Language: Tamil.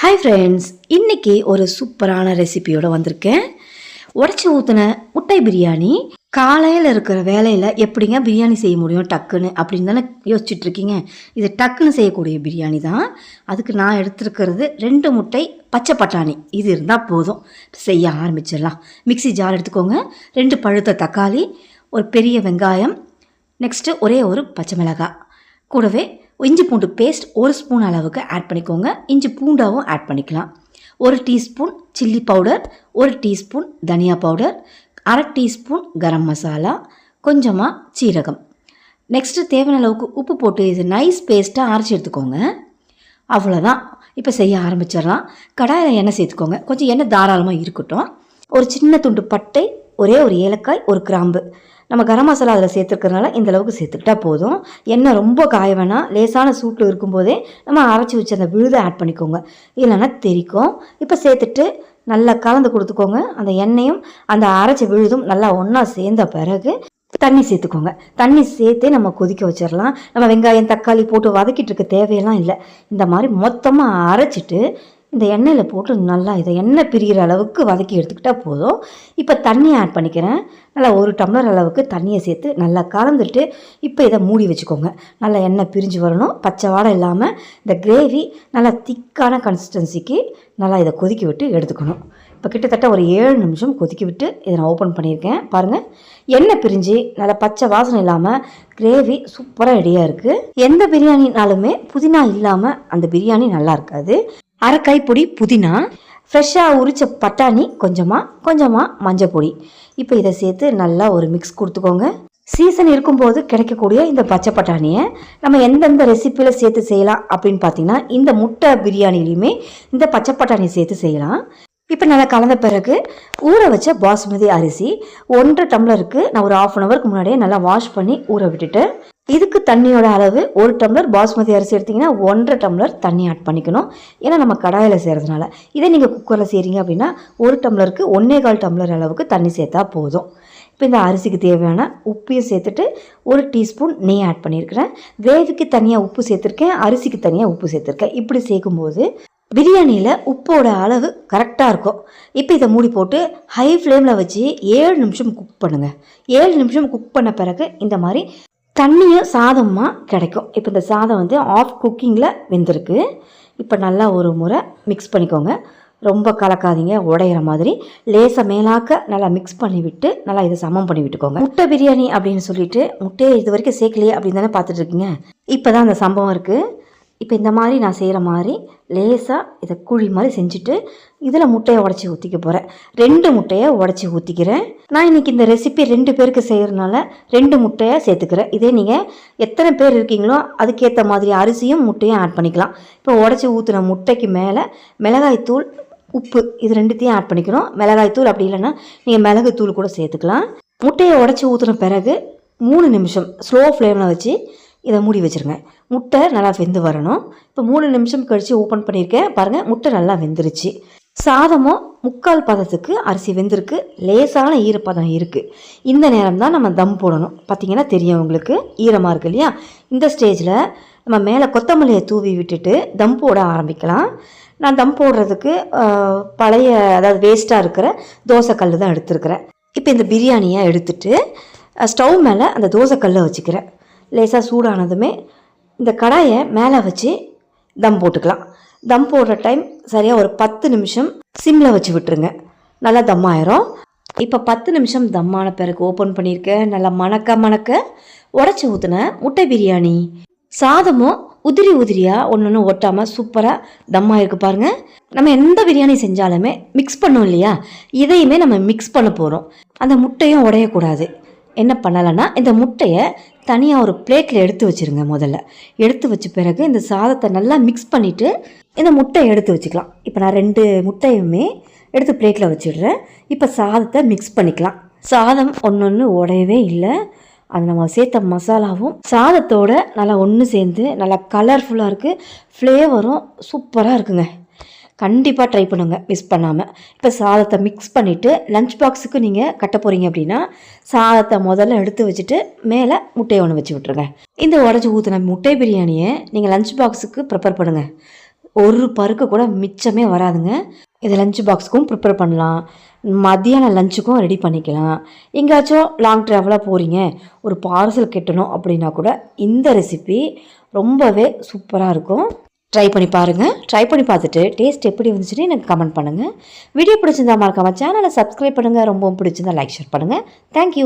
ஹாய் ஃப்ரெண்ட்ஸ் இன்னைக்கு ஒரு சூப்பரான ரெசிபியோட வந்திருக்கேன். உடச்சி ஊற்றின முட்டை பிரியாணி காலையில் இருக்கிற வேலையில் எப்படிங்க பிரியாணி செய்ய முடியும் டக்குன்னு அப்படின்னு தானே யோசிச்சுட்ருக்கீங்க. இது டக்குன்னு செய்யக்கூடிய பிரியாணி தான். அதுக்கு நான் எடுத்துருக்கிறது ரெண்டு முட்டை பச்சை பட்டாணி. இது இருந்தால் போதும். செய்ய ஆரம்பிச்சிடலாம். மிக்ஸி ஜார் எடுத்துக்கோங்க. ரெண்டு பழுத்த தக்காளி ஒரு பெரிய வெங்காயம் நெக்ஸ்ட்டு ஒரே ஒரு பச்சை மிளகாய். கூடவே இஞ்சி பூண்டு பேஸ்ட் ஒரு ஸ்பூன் அளவுக்கு ஆட் பண்ணிக்கோங்க. இஞ்சி பூண்டாவும் ஆட் பண்ணிக்கலாம். ஒரு டீஸ்பூன் சில்லி பவுடர் ஒரு டீஸ்பூன் தனியா பவுடர் அரை டீஸ்பூன் கரம் மசாலா கொஞ்சமாக சீரகம். நெக்ஸ்ட்டு தேவையான அளவுக்கு உப்பு போட்டு இது நைஸ் பேஸ்ட்டாக அரைச்சி எடுத்துக்கோங்க. அவ்வளோதான் இப்போ செய்ய ஆரம்பிச்சிடலாம். கடாயில் எண்ணெய் சேர்த்துக்கோங்க. கொஞ்சம் எண்ணெய் தாராளமாக இருக்கட்டும். ஒரு சின்ன துண்டு பட்டை ஒரே ஒரு ஏலக்காய் ஒரு கிராம்பு. நம்ம கரம் மசாலா அதில் சேர்த்துருக்கறனால இந்த அளவுக்கு சேர்த்துக்கிட்டா போதும். எண்ணெய் ரொம்ப காய வேணாம். லேசான சூட்டில் இருக்கும்போதே நம்ம அரைச்சி வச்சு அந்த விழுதை ஆட் பண்ணிக்கோங்க. இல்லைன்னா தெரிக்கும். இப்போ சேர்த்துட்டு நல்லா கலந்து கொடுத்துக்கோங்க. அந்த எண்ணெயும் அந்த அரைச்ச விழுதும் நல்லா ஒன்றா சேர்ந்த பிறகு தண்ணி சேர்த்துக்கோங்க. தண்ணி சேர்த்தே நம்ம கொதிக்க வச்சிடலாம். நம்ம வெங்காயம் தக்காளி போட்டு வதக்கிட்டு இருக்க தேவையெல்லாம் இல்லை. இந்த மாதிரி மொத்தமாக அரைச்சிட்டு இந்த எண்ணெயில் போட்டு நல்லா இதை எண்ணெய் பிரிகிற அளவுக்கு வதக்கி எடுத்துக்கிட்டால் போதும். இப்போ தண்ணி ஆட் பண்ணிக்கிறேன். நல்லா ஒரு டம்ளர் அளவுக்கு தண்ணியை சேர்த்து நல்லா கலந்துட்டு இப்போ இதை மூடி வச்சுக்கோங்க. நல்லா எண்ணெய் பிரிஞ்சு வரணும். பச்சை வாடை இல்லாமல் இந்த கிரேவி நல்லா திக்கான கன்சிஸ்டன்சிக்கு நல்லா இதை கொதிக்க விட்டு எடுத்துக்கணும். இப்போ கிட்டத்தட்ட ஒரு ஏழு நிமிஷம் கொதிக்க விட்டு இதை நான் ஓப்பன் பண்ணியிருக்கேன். பாருங்கள் எண்ணெய் பிரிஞ்சு நல்லா பச்சை வாசனை இல்லாமல் கிரேவி சூப்பராக ரெடியாக இருக்குது எந்த பிரியாணினாலுமே புதினா இல்லாமல் அந்த பிரியாணி நல்லா இருக்காது. அரை கைப்பொடி புதினா ஃப்ரெஷ்ஷாக உரித்த பட்டாணி கொஞ்சமாக கொஞ்சமாக மஞ்சள் பொடி. இப்போ இதை சேர்த்து நல்லா ஒரு மிக்ஸ் கொடுத்துக்கோங்க. சீசன் இருக்கும்போது கிடைக்கக்கூடிய இந்த பச்சை பட்டாணியை நம்ம எந்தெந்த ரெசிப்பியில் சேர்த்து செய்யலாம் அப்படின்னு பார்த்தீங்கன்னா இந்த முட்டை பிரியாணிலையுமே இந்த பச்சை பட்டாணி சேர்த்து செய்யலாம். இப்போ நல்லா கலந்த பிறகு ஊற வச்ச பாஸ்மதி அரிசி ஒன்றரை டம்ளருக்கு நான் ஒரு ஆஃப் அன் ஹவருக்கு முன்னாடியே நல்லா வாஷ் பண்ணி ஊற விட்டுட்டு இதுக்கு தண்ணியோட அளவு ஒரு டம்ளர் பாஸ்மதி அரிசி எடுத்திங்கன்னா ஒன்றரை டம்ளர் தண்ணி ஆட் பண்ணிக்கணும். ஏன்னா நம்ம கடாயில் செய்கிறதுனால இதே நீங்கள் குக்கரில் செய்கிறீங்க அப்படின்னா ஒரு டம்ளருக்கு ஒன்றே கால் டம்ளர் அளவுக்கு தண்ணி சேர்த்தா போதும். இப்போ இந்த அரிசிக்கு தேவையான உப்பையும் சேர்த்துட்டு ஒரு டீஸ்பூன் நெய் ஆட் பண்ணியிருக்கிறேன் கிரேவிக்கு தனியாக உப்பு சேர்த்துருக்கேன் அரிசிக்கு தனியாக உப்பு சேர்த்துருக்கேன். இப்படி சேர்க்கும்போது பிரியாணியில் உப்போட அளவு கரெக்டாக இருக்கும். இப்போ இதை மூடி போட்டு ஹை ஃப்ளேமில் வச்சு ஏழு நிமிஷம் குக் பண்ணுங்கள் ஏழு நிமிஷம் குக் பண்ண பிறகு இந்த மாதிரி தண்ணியும் சாதமாக கிடைக்கும். இப்போ இந்த சாதம் வந்து ஆஃப் குக்கிங்கில் வெந்திருக்கு. இப்போ நல்லா ஒரு முறை மிக்ஸ் பண்ணிக்கோங்க. ரொம்ப கலக்காதீங்க உடையிற மாதிரி. லேசாக மேலாக்க நல்லா மிக்ஸ் பண்ணி விட்டு நல்லா இதை சமம் பண்ணி விட்டுக்கோங்க. முட்டை பிரியாணி அப்படின்னு சொல்லிட்டு முட்டையை இது வரைக்கும் சேர்க்கலையே அப்படின்னு தானே பார்த்துட்ருக்கீங்க இப்போ தான் அந்த சம்பவம் இருக்குது இப்போ இந்த மாதிரி நான் செய்கிற மாதிரி லேசாக இதை குழி மாதிரி செஞ்சுட்டு இதில் முட்டையை உடச்சி ஊற்றிக்க போகிறேன் ரெண்டு முட்டையை உடச்சி ஊற்றிக்கிறேன் நான் இன்றைக்கி இந்த ரெசிபி ரெண்டு பேருக்கு செய்கிறதுனால ரெண்டு முட்டையை சேர்த்துக்கிறேன். இதே நீங்கள் எத்தனை பேர் இருக்கீங்களோ அதுக்கேற்ற மாதிரி அரிசியும் முட்டையும் ஆட் பண்ணிக்கலாம். இப்போ உடச்சி ஊற்றின முட்டைக்கு மேலே மிளகாய்த்தூள் உப்பு இது ரெண்டுத்தையும் ஆட் பண்ணிக்கணும் மிளகாய்த்தூள் அப்படி இல்லைன்னா நீங்கள் மிளகுத்தூள் கூட சேர்த்துக்கலாம். முட்டையை உடச்சி ஊற்றின பிறகு மூணு நிமிஷம் ஸ்லோ ஃப்ளேமில் வச்சு இதை மூடி வச்சுருங்க. முட்டை நல்லா வெந்து வரணும். இப்போ மூணு நிமிஷம் கழித்து ஓப்பன் பண்ணியிருக்கேன். பாருங்கள் முட்டை நல்லா வெந்துருச்சு. சாதமும் முக்கால் பதத்துக்கு அரிசி வெந்திருக்கு. லேசான ஈரப்பதம் இருக்குது இந்த நேரம் தான் நம்ம தம் போடணும். பார்த்தீங்கன்னா தெரியும் உங்களுக்கு. ஈரமாக இருக்குது இல்லையா? இந்த ஸ்டேஜில் நம்ம மேலே கொத்தமல்லியை தூவி விட்டுட்டு தம் போட ஆரம்பிக்கலாம். நான் தம் போடுறதுக்கு பழைய அதாவது வேஸ்ட்டாக இருக்கிற தோசைக்கல் தான் எடுத்துருக்கிறேன். இப்போ இந்த பிரியாணியை எடுத்துட்டு ஸ்டவ் மேலே அந்த தோசைக்கல்லை வச்சுக்கிறேன். லேசாக சூடானதுமே இந்த கடாயை மேலே வச்சு தம் போட்டுக்கலாம். தம் போடுற டைம் சரியாக ஒரு பத்து நிமிஷம் சிம்மில் வச்சு விட்டுருங்க. நல்லா தம் ஆயிரும். இப்போ பத்து நிமிஷம் தம்மான பிறகு ஓப்பன் பண்ணியிருக்கேன் நல்லா மணக்க மணக்க உடச்சி ஊற்றின முட்டை பிரியாணி. சாதமும் உதிரி உதிரியாக ஒன்று ஒன்று ஒட்டாமல் சூப்பராக தம்மாக பாருங்கள் நம்ம எந்த பிரியாணி செஞ்சாலுமே மிக்ஸ் பண்ணோம் இல்லையா? இதையுமே நம்ம மிக்ஸ் பண்ண போகிறோம் அந்த முட்டையும் உடையக்கூடாது. என்ன பண்ணலைன்னா இந்த முட்டையை தனியாக ஒரு பிளேட்டில் எடுத்து வச்சுருங்க முதல்ல. எடுத்து வச்ச பிறகு இந்த சாதத்தை நல்லா மிக்ஸ் பண்ணிவிட்டு இந்த முட்டையை எடுத்து வச்சுக்கலாம். இப்போ நான் ரெண்டு முட்டையுமே எடுத்து பிளேட்டில் வச்சிடுறேன். இப்போ சாதத்தை மிக்ஸ் பண்ணிக்கலாம். சாதம் ஒன்று ஒன்று உடையவே இல்லை. அது நம்ம சேர்த்த மசாலாவும் சாதத்தோட நல்லா ஒன்று சேர்ந்து நல்லா கலர்ஃபுல்லாக இருக்குது ஃப்ளேவரும் சூப்பராக இருக்குங்க. கண்டிப்பாக ட்ரை பண்ணுங்க. மிஸ் பண்ணாமல் இப்போ சாதத்தை மிக்ஸ் பண்ணிவிட்டு லஞ்ச் பாக்ஸுக்கு நீங்கள் கட்ட போகிறீங்க அப்படின்னா சாதத்தை முதல்ல எடுத்து வச்சுட்டு மேலே முட்டையை ஒன்று வச்சு விட்ருங்க இந்த உடச்சி ஊற்றின முட்டை பிரியாணியை நீங்கள் லஞ்ச் பாக்ஸுக்கு ப்ரிப்பேர் பண்ணுங்கள் ஒரு பருக்கு கூட மிச்சமே வராதுங்க. இது லஞ்ச் பாக்ஸுக்கும் ப்ரிப்பேர் பண்ணலாம். மதியானம் லஞ்சுக்கும் ரெடி பண்ணிக்கலாம். எங்கேயாச்சும் லாங் ட்ராவலாக போகிறீங்க ஒரு பார்சல் கெட்டணும் அப்படின்னா கூட இந்த ரெசிபி ரொம்பவே சூப்பராக இருக்கும். ட்ரை பண்ணி பாருங்கள் ட்ரை பண்ணி பார்த்துட்டு டேஸ்ட் எப்படி வந்துச்சுன்னு எனக்கு கமெண்ட் பண்ணுங்கள் வீடியோ பிடிச்சிருந்தா மறக்காமல் சேனலை சப்ஸ்கிரைப் பண்ணுங்கள் ரொம்பவும் பிடிச்சிருந்தா லைக் ஷேர் பண்ணுங்கள் தேங்க்யூ